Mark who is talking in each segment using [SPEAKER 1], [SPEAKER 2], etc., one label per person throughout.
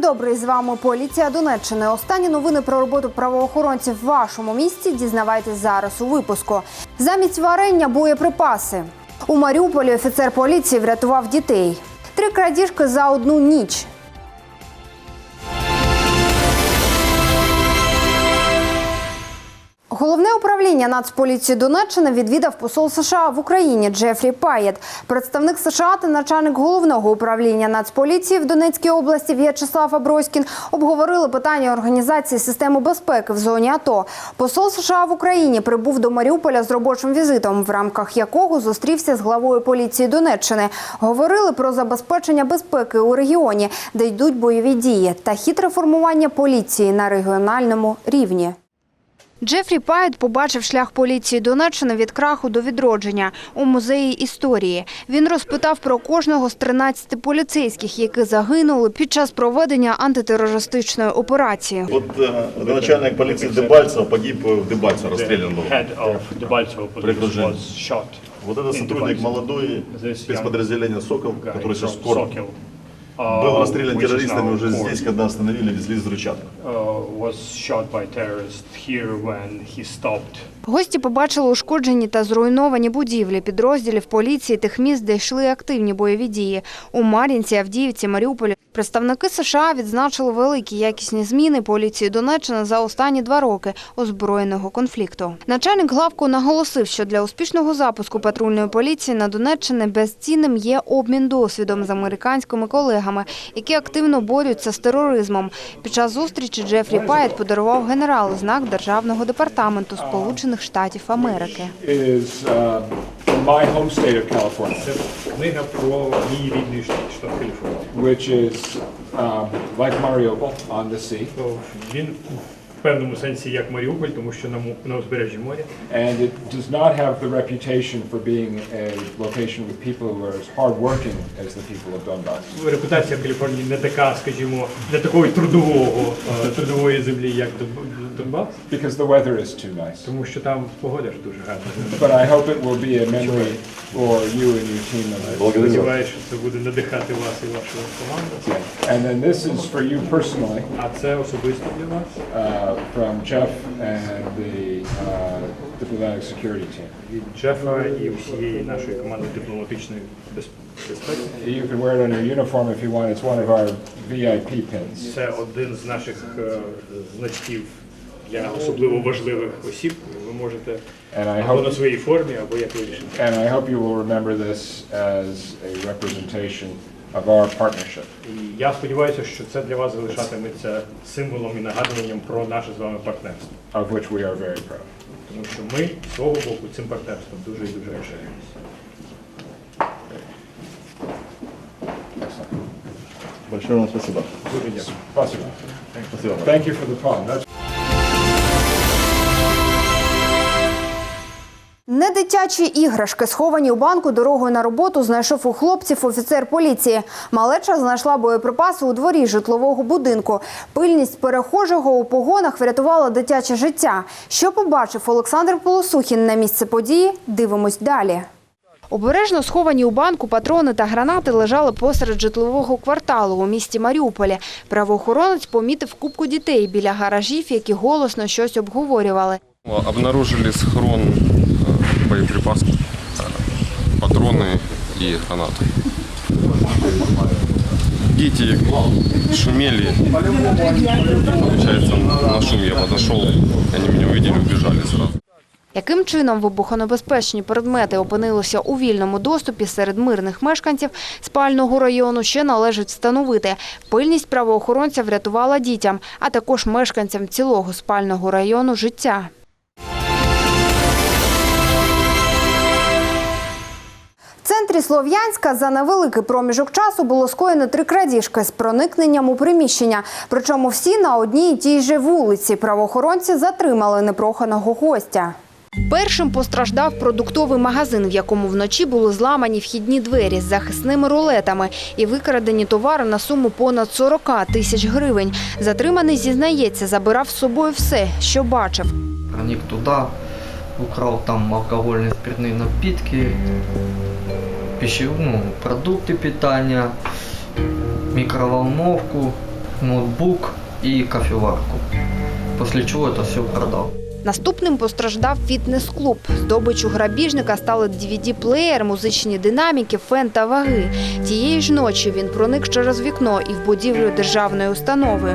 [SPEAKER 1] добрий з вами поліція Донеччини. Останні новини про роботу правоохоронців в вашому місті дізнавайтесь зараз у випуску. Замість варення боєприпаси у Маріуполі офіцер поліції врятував дітей. Три крадіжки за одну ніч. Головне управління Нацполіції Донеччини відвідав посол США в Україні Джефрі Паєт. Представник США та начальник головного управління Нацполіції в Донецькій області В'ячеслав Аброськін обговорили питання організації системи безпеки в зоні АТО. Посол США в Україні прибув до Маріуполя з робочим візитом, в рамках якого зустрівся з главою поліції Донеччини. Говорили про забезпечення безпеки у регіоні, де йдуть бойові дії, та хитре формування поліції на регіональному рівні. Джефрі Пайт побачив шлях поліції Донеччини від краху до відродження у музеї історії. Він розпитав про кожного з 13 поліцейських, які загинули під час проведення антитерористичної операції.
[SPEAKER 2] Вот э, начальник полиции Дебальцево погиб в Дебальцево, расстрелян был.
[SPEAKER 3] head of Debaltseve police
[SPEAKER 2] Прикружение.
[SPEAKER 3] was shot.
[SPEAKER 2] Вот этот
[SPEAKER 3] in
[SPEAKER 2] сотрудник
[SPEAKER 3] Debaltseve.
[SPEAKER 2] молодой
[SPEAKER 3] This
[SPEAKER 2] спецподразделения «Сокол»,
[SPEAKER 3] Guy
[SPEAKER 2] который сейчас
[SPEAKER 3] from
[SPEAKER 2] скоро
[SPEAKER 3] Sokol,
[SPEAKER 2] был
[SPEAKER 3] uh,
[SPEAKER 2] расстрелян террористами уже здесь, когда остановили, везли
[SPEAKER 3] uh, when he stopped
[SPEAKER 1] Гості побачили ушкоджені та зруйновані будівлі підрозділів поліції тих міст, де йшли активні бойові дії. У Мар'їнці, Авдіївці, Маріуполі. Представники США відзначили великі якісні зміни поліції Донеччини за останні два роки озброєного конфлікту. Начальник главку наголосив, що для успішного запуску патрульної поліції на Донеччині безцінним є обмін досвідом з американськими колегами, які активно борються з тероризмом. Під час зустрічі Джефрі Пайт подарував генералу знак Державного департаменту Сполучених Штатів Америки.
[SPEAKER 4] uh, um, like Mariupol on the sea,
[SPEAKER 3] То він в певному сенсі як Маріуполь, тому що на, на узбережжі моря.
[SPEAKER 4] and it does not have the reputation for being a location with people who are as hardworking as the people of Donbass.
[SPEAKER 3] Репутація Каліфорнії не така, скажімо, не такої трудового, е, трудової землі, як Дон- Донбас,
[SPEAKER 4] Because the weather is too nice.
[SPEAKER 3] тому що там погода ж дуже гарна.
[SPEAKER 4] But I hope it will be a memory for you and your team members.
[SPEAKER 2] Благодарю.
[SPEAKER 3] Сподіваюся, що це буде надихати вас і вашу команду.
[SPEAKER 4] And then this is for you personally,
[SPEAKER 3] А це особисто для вас.
[SPEAKER 4] uh, from Jeff and the uh, diplomatic security team.
[SPEAKER 3] Від Джефа і всієї нашої команди дипломатичної без- безпеки.
[SPEAKER 4] You can wear it on your uniform if you want. It's one of our VIP pins.
[SPEAKER 3] Це один з наших е, значків для особливо важливих осіб. Ви можете
[SPEAKER 4] And I
[SPEAKER 3] або на
[SPEAKER 4] hope,
[SPEAKER 3] своїй формі, або як вирішите.
[SPEAKER 4] and I hope you will remember this as a representation of our partnership.
[SPEAKER 3] І я сподіваюся, що це для вас залишатиметься символом і нагадуванням про наше з вами партнерство.
[SPEAKER 4] of which we are very proud.
[SPEAKER 3] Тому що ми з свого боку цим партнерством дуже і дуже пишаємося.
[SPEAKER 2] Большое вам спасибо.
[SPEAKER 3] Дуже дякую.
[SPEAKER 4] Спасибо.
[SPEAKER 2] Спасибо.
[SPEAKER 4] Thank you for the poem. That's
[SPEAKER 1] Не дитячі іграшки, сховані у банку дорогою на роботу, знайшов у хлопців офіцер поліції. Малеча знайшла боєприпаси у дворі житлового будинку. Пильність перехожого у погонах врятувала дитяче життя. Що побачив Олександр Полосухін на місце події? Дивимось далі. Обережно сховані у банку патрони та гранати лежали посеред житлового кварталу у місті Маріуполі. Правоохоронець помітив кубку дітей біля гаражів, які голосно щось обговорювали.
[SPEAKER 5] Обнаружили схрон э, боеприпасов, э, патроны и гранаты. Дети шумели. Получается, на шум я подошел, они меня увидели, убежали сразу.
[SPEAKER 1] Яким чином вибухонебезпечні предмети опинилися у вільному доступі серед мирних мешканців спального району, ще належить встановити. Пильність правоохоронця врятувала дітям, а також мешканцям цілого спального району життя. Центрі Слов'янська за невеликий проміжок часу було скоєно три крадіжки з проникненням у приміщення. Причому всі на одній і тій же вулиці. Правоохоронці затримали непроханого гостя. Першим постраждав продуктовий магазин, в якому вночі були зламані вхідні двері з захисними рулетами і викрадені товари на суму понад 40 тисяч гривень. Затриманий зізнається, забирав з собою все, що бачив.
[SPEAKER 6] проник туда, украл там алкогольные спиртные напитки, пищи, ну, продукты питания, микроволновку, ноутбук и кофеварку. После чего это все продал.
[SPEAKER 1] Наступним постраждав фітнес-клуб. Здобичу грабіжника стали DVD-плеєр, музичні динаміки, фен та ваги. Тієї ж ночі він проник через вікно і в будівлю державної установи.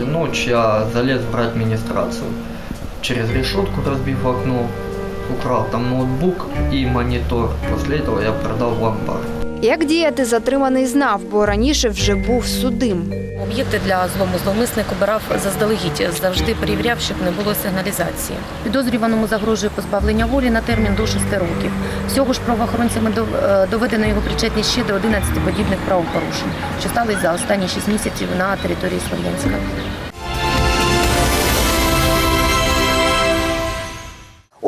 [SPEAKER 6] И ночь я залез брать администрацию. Через решетку разбив окно, украл там ноутбук и монитор. После этого я продал в ломбард.
[SPEAKER 1] Як діяти затриманий знав, бо раніше вже був судим.
[SPEAKER 7] Об'єкти для злому зловмисник обирав заздалегідь, завжди перевіряв, щоб не було сигналізації. Підозрюваному загрожує позбавлення волі на термін до 6 років. Всього ж правоохоронцями е, доведено його причетність ще до 11 подібних правопорушень, що стались за останні 6 місяців на території Слов'янська.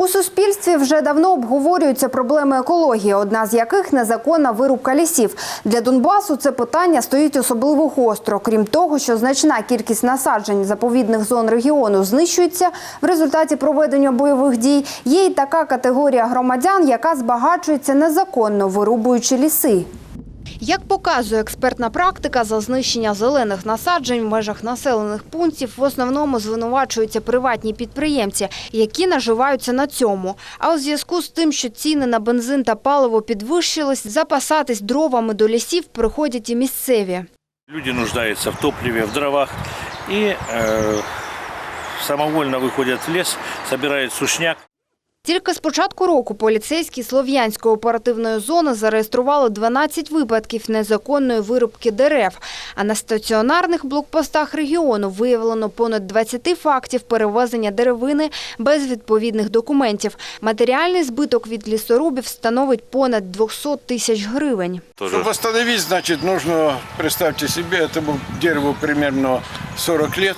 [SPEAKER 1] У суспільстві вже давно обговорюються проблеми екології, одна з яких незаконна вирубка лісів. Для Донбасу це питання стоїть особливо гостро. Крім того, що значна кількість насаджень заповідних зон регіону знищується в результаті проведення бойових дій. Є й така категорія громадян, яка збагачується незаконно вирубуючи ліси. Як показує експертна практика, за знищення зелених насаджень в межах населених пунктів в основному звинувачуються приватні підприємці, які наживаються на цьому. А у зв'язку з тим, що ціни на бензин та паливо підвищились, запасатись дровами до лісів приходять і місцеві.
[SPEAKER 8] Люди нуждаются в топливе, в дровах и э, самовольно выходят в лес, собирают сушняк.
[SPEAKER 1] Тільки з початку року поліцейські Слов'янської оперативної зони зареєстрували 12 випадків незаконної вирубки дерев. А на стаціонарних блокпостах регіону виявлено понад 20 фактів перевезення деревини без відповідних документів. Матеріальний збиток від лісорубів становить понад 200 тисяч гривень.
[SPEAKER 8] Тоже
[SPEAKER 9] Чтобы остановить, значит, нужно, представьте себе, этому дереву примерно 40 лет.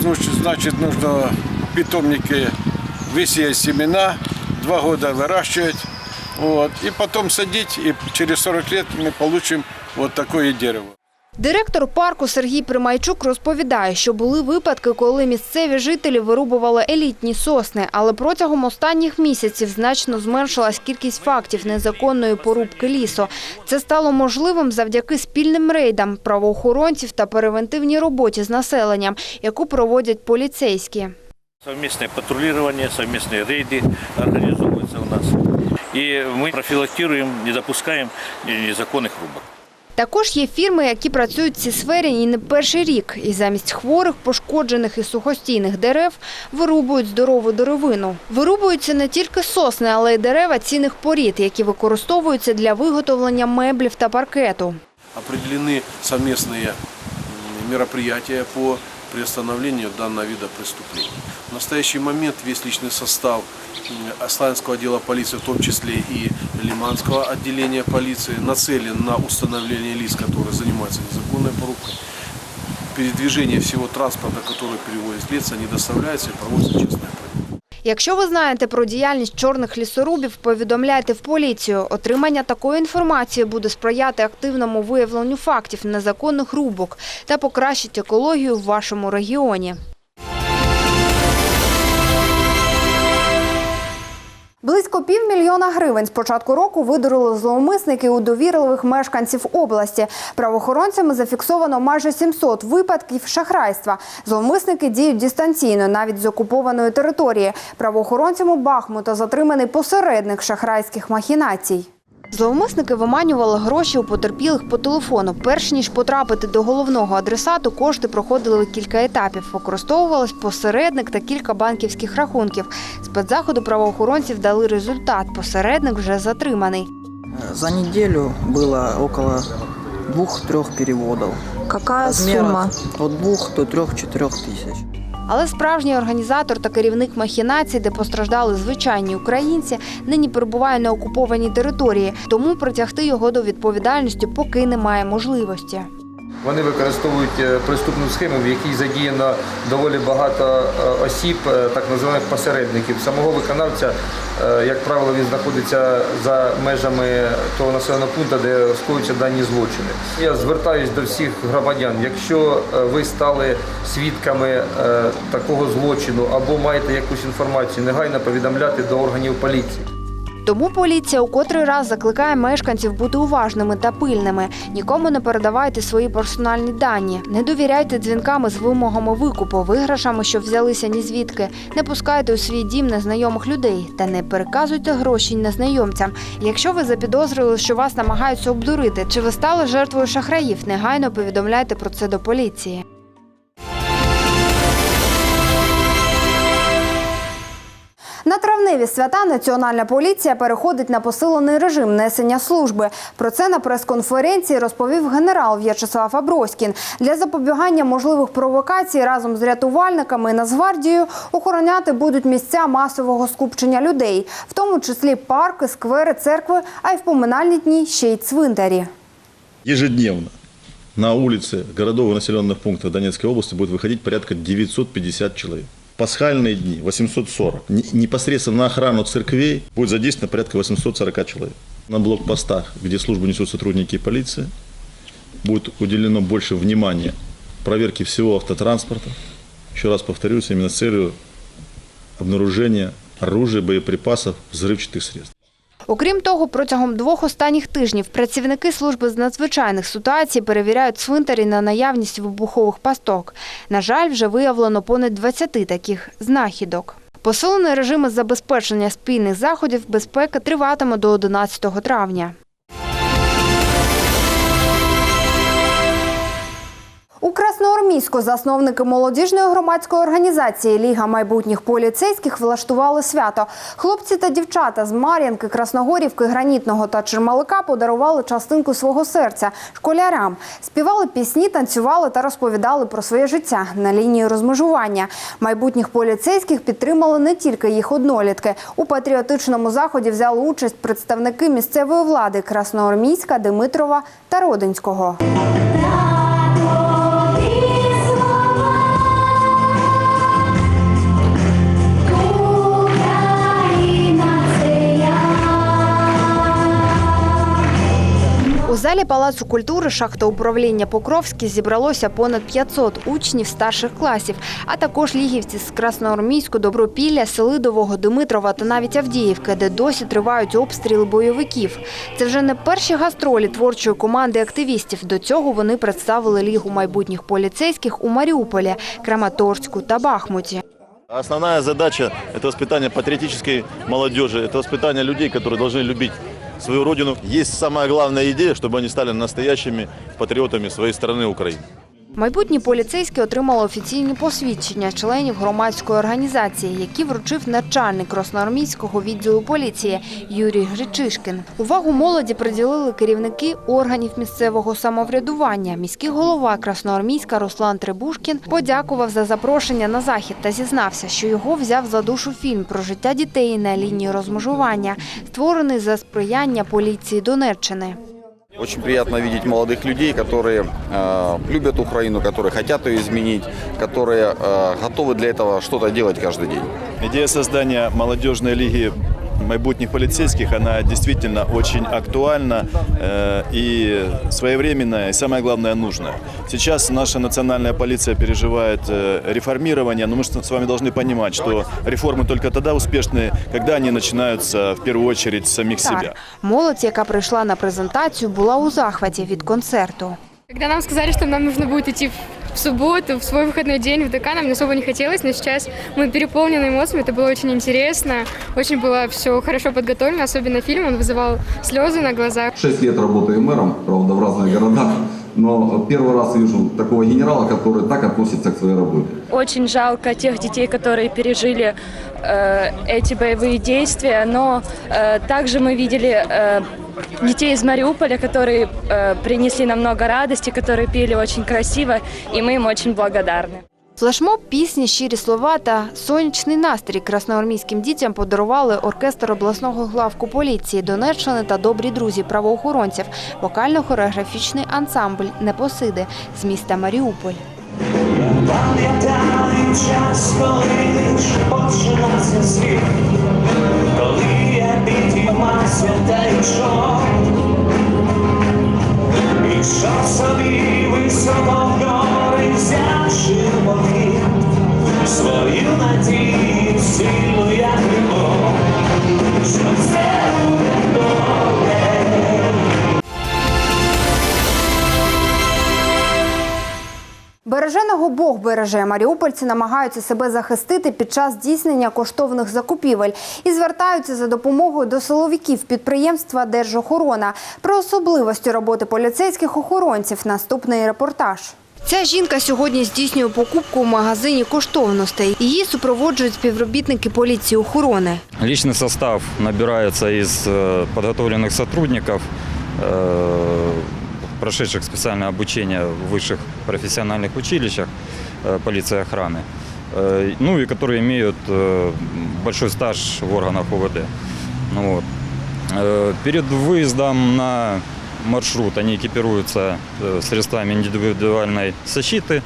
[SPEAKER 9] Значит, значит, нужно в питомнике высеять семена, два года выращивать, вот, и потом садить, и через 40 лет мы получим вот такое дерево.
[SPEAKER 1] Директор парку Сергій Примайчук розповідає, що були випадки, коли місцеві жителі вирубували елітні сосни, але протягом останніх місяців значно зменшилась кількість фактів незаконної порубки лісу. Це стало можливим завдяки спільним рейдам правоохоронців та превентивній роботі з населенням, яку проводять поліцейські.
[SPEAKER 8] совместное патрулирование, совместные рейды организовываются у нас. И мы профилактируем, не допускаем незаконных рубок.
[SPEAKER 1] Також є фірми, які працюють в цій сфері і не перший рік. І замість хворих, пошкоджених і сухостійних дерев вирубують здорову деревину. Вирубуються не тільки сосни, але й дерева цінних порід, які використовуються для виготовлення меблів та паркету.
[SPEAKER 10] определены совместные м, мероприятия по приостановлению данного вида преступлений. В настоящий момент весь личный состав м, Славянского отдела полиции, в том числе и Лиманского отделения полиции, нацелен на установление лиц, которые занимаются незаконной порубкой. Передвижение всего транспорта, который перевозит лица, не доставляется и проводится частная проверка.
[SPEAKER 1] Якщо ви знаєте про діяльність чорних лісорубів, повідомляйте в поліцію. Отримання такої інформації буде сприяти активному виявленню фактів незаконних рубок та покращить екологію в вашому регіоні. Близько півмільйона гривень з початку року видурили зловмисники у довірливих мешканців області. Правоохоронцями зафіксовано майже 700 випадків шахрайства. Зловмисники діють дистанційно, навіть з окупованої території. Правоохоронцями Бахмута затриманий посередник шахрайських махінацій. Зловмисники виманювали гроші у потерпілих по телефону. Перш ніж потрапити до головного адресату, кошти проходили кілька етапів. Використовувались посередник та кілька банківських рахунків. Спецзаходу правоохоронців дали результат. Посередник вже затриманий.
[SPEAKER 11] За неделю было около двух-трех переводов.
[SPEAKER 12] Какая
[SPEAKER 11] Размеров
[SPEAKER 12] сумма?
[SPEAKER 11] От двух до трех-четырех тысяч.
[SPEAKER 1] Але справжній організатор та керівник махінацій, де постраждали звичайні українці, нині перебуває на окупованій території, тому притягти його до відповідальності поки немає можливості.
[SPEAKER 13] Вони використовують е, преступну схему, в якій задіяно доволі багато е, осіб, е, так називаних посередників. Самого виконавця, як правило, він знаходиться за межами того населеного пункту, де скоюються дані злочини. Я звертаюся до всіх громадян. Якщо ви стали свідками такого злочину або маєте якусь інформацію, негайно повідомляти до органів поліції.
[SPEAKER 1] Тому поліція у котрий раз закликає мешканців бути уважними та пильними. Нікому не передавайте свої персональні дані, не довіряйте дзвінками з вимогами викупу, виграшами, що взялися ні звідки. Не пускайте у свій дім незнайомих людей та не переказуйте гроші незнайомцям. Якщо ви запідозрили, що вас намагаються обдурити, чи ви стали жертвою шахраїв, негайно повідомляйте про це до поліції. На травневі свята Національна поліція переходить на посилений режим несення служби. Про це на прес-конференції розповів генерал В'ячеслав Аброськін. Для запобігання можливих провокацій разом з рятувальниками і Нацгвардією охороняти будуть місця масового скупчення людей, в тому числі парки, сквери, церкви, а й в поминальні дні ще й цвинтарі.
[SPEAKER 2] Ежедневно на улицы городов и населенных пунктов Донецкой области будет выходить порядка 950 человек. Пасхальные дни 840. Не- Непосредственно на охрану церквей будет задействовано порядка 840 человек. На блокпостах, где службу несут сотрудники полиции, будет уделено больше внимания проверке всего автотранспорта. Еще раз повторюсь, именно с целью обнаружения оружия, боеприпасов, взрывчатых средств.
[SPEAKER 1] Окрім того, протягом двох останніх тижнів працівники служби з надзвичайних ситуацій перевіряють цвинтарі на наявність вибухових пасток. На жаль, вже виявлено понад 20 таких знахідок. Посилений режим із забезпечення спільних заходів безпеки триватиме до 11 травня. У Красноармійську засновники молодіжної громадської організації Ліга майбутніх поліцейських влаштували свято. Хлопці та дівчата з Мар'янки, Красногорівки, Гранітного та Чермалика подарували частинку свого серця школярам. Співали пісні, танцювали та розповідали про своє життя на лінії розмежування. Майбутніх поліцейських підтримали не тільки їх однолітки. У патріотичному заході взяли участь представники місцевої влади Красноармійська, Димитрова та Родинського. залі Палацу культури шахта управління Покровське зібралося понад 500 учнів старших класів, а також лігівці з Красноармійську, Добропілля, Селидового, Димитрова та навіть Авдіївки, де досі тривають обстріли бойовиків. Це вже не перші гастролі творчої команди активістів. До цього вони представили Лігу майбутніх поліцейських у Маріуполі, Краматорську та Бахмуті.
[SPEAKER 2] Основная задача – это воспитание патриотической молодежи, это воспитание людей, которые должны любить свою родину. Есть самая главная идея, чтобы они стали настоящими патриотами своей страны Украины.
[SPEAKER 1] Майбутні поліцейські отримали офіційні посвідчення членів громадської організації, які вручив начальник Красноармійського відділу поліції Юрій Гречишкін. Увагу молоді приділили керівники органів місцевого самоврядування. Міський голова Красноармійська Руслан Требушкін подякував за запрошення на захід та зізнався, що його взяв за душу фільм про життя дітей на лінії розмежування, створений за сприяння поліції Донеччини.
[SPEAKER 12] Очень приятно видеть молодых людей, которые э, любят Украину, которые хотят ее изменить, которые э, готовы для этого что-то делать каждый день.
[SPEAKER 14] Идея создания молодежной лиги майбутних полицейских, она действительно очень актуальна э, и своевременная, и самое главное, нужная. Сейчас наша национальная полиция переживает э, реформирование, но мы ж с вами должны понимать, что реформы только тогда успешны, когда они начинаются в первую очередь с самих себя.
[SPEAKER 1] Так, молодь, яка прийшла на презентацію, була у захваті від концерту.
[SPEAKER 15] Когда нам сказали, что нам нужно будет идти в субботу, в свой выходной день в ДК, нам не особо не хотелось, но сейчас мы переполнены эмоциями, это было очень интересно, очень было все хорошо подготовлено, особенно фильм, он вызывал слезы на глазах.
[SPEAKER 16] Шесть лет работаю мэром, правда, в разных городах, но первый раз вижу такого генерала, который так относится к своей работе.
[SPEAKER 17] Очень жалко тех детей, которые пережили э, эти боевые действия, но э, также мы видели э, детей из Мариуполя, которые э, принесли нам много радости, которые пели очень красиво, и мы им очень благодарны.
[SPEAKER 1] Флешмоб, пісні, щирі слова та сонячний настрій красноармійським дітям подарували оркестр обласного главку поліції Донеччини та добрі друзі правоохоронців, вокально-хореографічний ансамбль Непосиди з міста Маріуполь.
[SPEAKER 18] Пам'ятаю собі високо в бой взявши боки, свою надію сильну як любов, що це буде добре.
[SPEAKER 1] Береженого Бог береже Маріупольці намагаються себе захистити під час здійснення коштовних закупівель і звертаються за допомогою до силовиків підприємства Держохорона про особливості роботи поліцейських охоронців. Наступний репортаж. Ця жінка сьогодні здійснює покупку в магазині коштовностей. Її супроводжують співробітники поліції охорони.
[SPEAKER 19] Личный состав набирается из э, подготовленных сотрудников, э, прошедших специальное обучение в высших профессиональных училищах э, полиции и охраны, э, ну и которые имеют э, большой стаж в органах ОВД. Ну вот. Э, Перед выездом на маршрут они экипируются э, средствами индивидуальной защиты,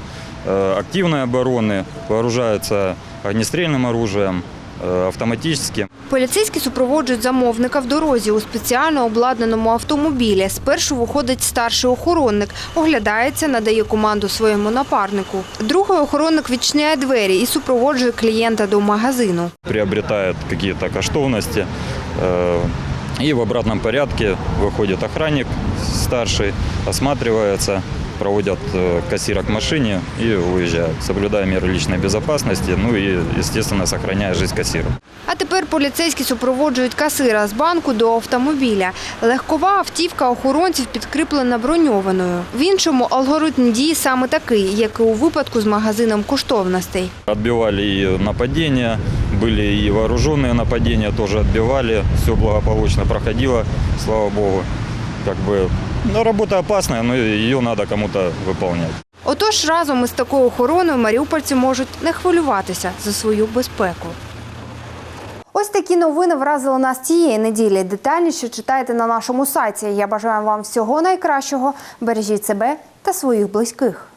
[SPEAKER 19] э, активной обороны, вооружаются огнестрельным оружием, э, автоматическим.
[SPEAKER 1] Поліцейські супроводжують замовника в дорозі у спеціально обладнаному автомобілі. Спершу виходить старший охоронник, оглядається, надає команду своєму напарнику. Другий охоронник відчиняє двері і супроводжує клієнта до магазину.
[SPEAKER 19] приобретает какие-то коштовности. э, И в обратном порядке выходит охранник старший, осматривается, проводят э, кассира к машине и уезжают, соблюдая меры личной безопасности, ну и, естественно, сохраняя жизнь кассира.
[SPEAKER 1] А тепер поліцейські супроводжують касира з банку до автомобіля. Легкова автівка охоронців підкріплена броньованою. В іншому алгоритм дії саме такий, як і у випадку з магазином коштовностей.
[SPEAKER 19] Отбивали и нападения, были и вооруженные нападения, тоже отбивали, все благополучно проходило, слава богу. Как бы, ну, работа опасная, но ее надо кому-то выполнять.
[SPEAKER 1] Отож, разом із такою охороною маріупольці можуть не хвилюватися за свою безпеку. Ось такі новини вразили нас цієї неділі. Детальніше читайте на нашому сайті. Я бажаю вам всього найкращого. Бережіть себе та своїх близьких.